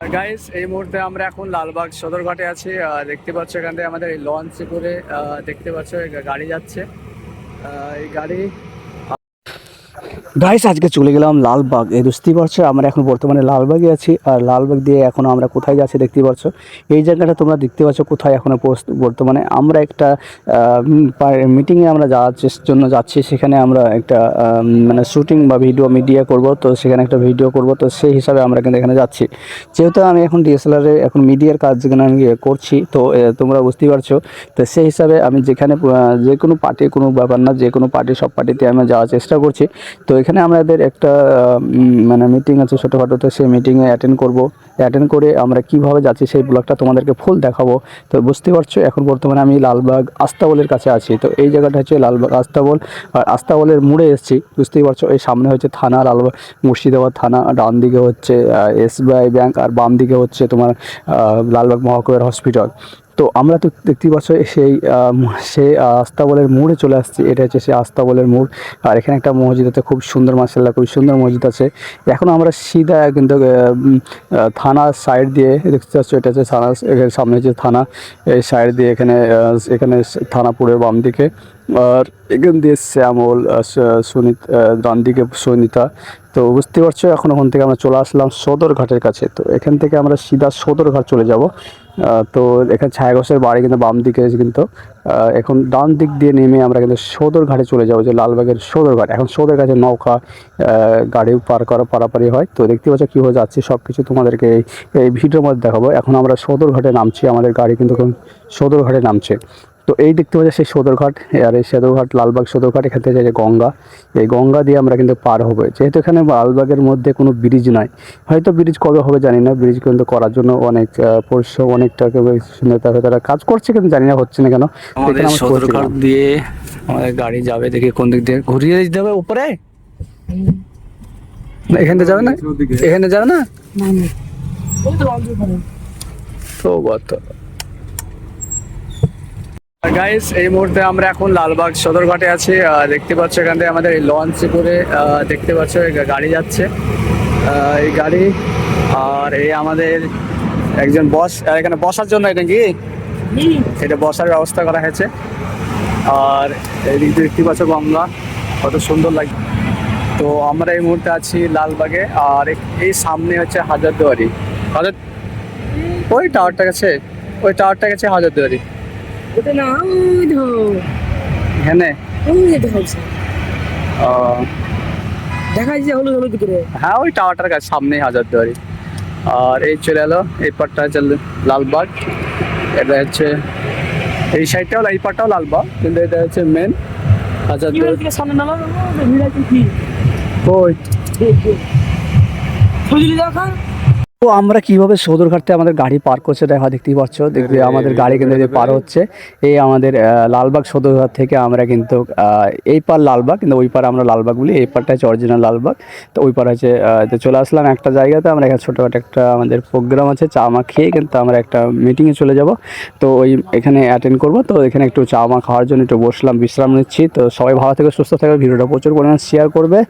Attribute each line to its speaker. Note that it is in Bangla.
Speaker 1: গাইস এই মুহূর্তে আমরা এখন লালবাগ সদর সদরঘাটে আছি। দেখতে পাচ্ছ এখান থেকে আমাদের এই লঞ্চে করে দেখতে পাচ্ছ গাড়ি যাচ্ছে। এই গাড়ি গাইস আজকে চলে গেলাম লালবাগ। এই বুঝতেই পারছ, আমরা এখন বর্তমানে লালবাগে আছি, আর লালবাগ দিয়ে এখন আমরা কোথায় যাচ্ছি দেখতে পাচ্ছ এই জায়গাটা তোমরা দেখতে পাচ্ছ কোথায় এখন বর্তমানে। আমরা একটা মিটিংয়ে আমরা যাওয়ার জন্য যাচ্ছি। সেখানে আমরা একটা মানে শুটিং বা ভিডিও মিডিয়া করব। তো সেখানে একটা ভিডিও করব। তো সেই হিসাবে আমরা কিন্তু এখানে যাচ্ছি। যেহেতু আমি এখন ডিএসএলআরে এখন মিডিয়ার কাজ যেখানে আমি করছি, তো তোমরা বুঝতেই পারছ। তো সেই হিসাবে আমি যেখানে যে কোনো পার্টি কোনো ব্যাপার না যে কোনো পার্টি সব পার্টিতে আমি যাওয়ার চেষ্টা করছি। তো এখানে আমাদের একটা মানে মিটিং আছে ছোটোখাটো, তো সেই মিটিংয়ে অ্যাটেন্ড করব। অ্যাটেন্ড করে আমরা কীভাবে যাচ্ছি সেই ব্লগটা তোমাদেরকে ফুল দেখাবো। তো বুঝতে পারছ, এখন বর্তমানে আমি লালবাগ আস্তাবলের কাছে আছি। তো এই জায়গাটা হচ্ছে লালবাগ আস্তাবল। আর আস্তাবলের মোড়ে এসেছি, বুঝতেই পারছ, এই সামনে হচ্ছে থানা, লালবাগ, মুর্শিদাবাদ থানা। ডান দিকে হচ্ছে এসবিআই ব্যাংক আর বাম দিকে হচ্ছে তোমার লালবাগ মহকুমার হসপিটাল তো আমরা তো দেখতেই পাচ্ছ সেই সে আস্তাবলের মোড়ে চলে আসছি। এটা হচ্ছে সে আস্তাবলের মোড়। আর এখানে একটা মসজিদ আছে, খুব সুন্দর মাসাল্লাহ খুব সুন্দর মসজিদ আছে। এখন আমরা সিধা কিন্তু থানার সাইড দিয়ে দেখতে পাচ্ছ, এটা হচ্ছে থানা সামনে যে থানা, এই সাইড দিয়ে এখানে এখানে থানা পুরে বাম দিকে আর এখান দিয়ে শ্যামল সুনিত ডান দিকে সুনিতা। তো বুঝতে পারছ এখন ওখান থেকে আমরা চলে আসলাম সদরঘাটের কাছে। তো এখান থেকে আমরা সিধা সদরঘাট চলে যাব। তো এখানে ছায়াঘোষের বাড়ি কিন্তু বাম দিকে কিন্তু। এখন ডান দিক দিয়ে নেমে আমরা কিন্তু সদরঘাটে চলে যাব যে লালবাগের সদরঘাট এখন সদরঘাটে নৌকা আহ, গাড়ি পার করা পারাপারি হয়। তো দেখতে পাচ্ছ কীভাবে যাচ্ছে সব কিছু তোমাদেরকে এই ভিডিওর মধ্যে দেখাবো। এখন আমরা সদরঘাটে নামছি আমাদের গাড়ি কিন্তু সদরঘাটে নামছে। তো এই দেখতে পাচ্ছি সেই সদরঘাট আর এই সদরঘাট লালবাগ সদরঘাট এখান থেকে যে গঙ্গা এই গঙ্গা দিয়ে আমরা কিন্তু পার হব। যেহেতু এখানে লালবাগের মধ্যে কোনো ব্রিজ নাই হয়তো ব্রিজ কবে হবে জানি না ব্রিজ কিন্তু করার জন্য অনেক পরিশ্রম অনেক টাকা নেতা তারা কাজ করছে কিন্তু জানি না হচ্ছে না কেন।
Speaker 2: আমাদের সদরঘাট দিয়ে আমাদের গাড়ি যাবে দেখি কোন দিক দিয়ে। ঘুরিয়ে দিতে হবে উপরে?
Speaker 1: না, এখান থেকে যাবে না? এখানে যাবে না? তো বত গাইস এই মুহূর্তে আমরা এখন লালবাগ সদরঘাটে আছি। দেখতে পাচ্ছ এখান থেকে আমাদের এই লঞ্চে করে দেখতে পাচ্ছ গাড়ি যাচ্ছে। এই গাড়ি, আর এই আমাদের একজন বস এখানে বসার জন্য এটা কি? এটা বসার ব্যবস্থা করা হয়েছে। আর এই দেখতে পাচ্ছ গঙ্গা, কত সুন্দর লাগে তো আমরা এই মুহূর্তে আছি লালবাগে, আর এই সামনে হচ্ছে হাজারদুয়ারি। হাজার ওই টাওয়ারটা গেছে, ওই টাওয়ারটা গেছে হাজারদুয়ারি।
Speaker 3: ওটা না ওই
Speaker 1: এখানে? আহ,
Speaker 3: দেখা যাচ্ছে হলুদ হলুদ করে।
Speaker 1: হ্যাঁ ওই টাওয়ারটার কাছে সামনেই হাজারদুয়ারি আর এই চলে এলো এই পাটটা হচ্ছে লালবাগ। এটা হচ্ছে এই সাইডটাও এই পাটটাও লালবাগ কিন্তু এটা হচ্ছে মেন হাজারদুয়ারি
Speaker 3: থেকে সামনে নামা? ভিড় আছে কি
Speaker 1: ওই
Speaker 3: দেখা
Speaker 1: তো আমরা কীভাবে সদরঘাটতে আমাদের গাড়ি পার করছে দেখা দেখতেই পাচ্ছ। দেখবে আমাদের গাড়ি কিন্তু যে পার হচ্ছে এই আমাদের লালবাগ সদরঘাট থেকে আমরা কিন্তু এই পার লালবাগ কিন্তু ওই পার আমরা লালবাগ বলি এই পারটা হচ্ছে অরিজিনাল লালবাগ। তো ওই পার হচ্ছে চলে আসলাম একটা জায়গাতে আমরা এখানে ছোটোখাটো একটা আমাদের প্রোগ্রাম আছে চা মা খেয়ে কিন্তু আমরা একটা মিটিংয়ে চলে যাব। তো ওই এখানে অ্যাটেন্ড করব তো এখানে একটু চা মা খাওয়ার জন্য একটু বসলাম বিশ্রাম নিচ্ছি। তো সবাই ভালো থেকে সুস্থ থাকবে ভিডিওটা প্রচুর পরিমাণে শেয়ার করবে।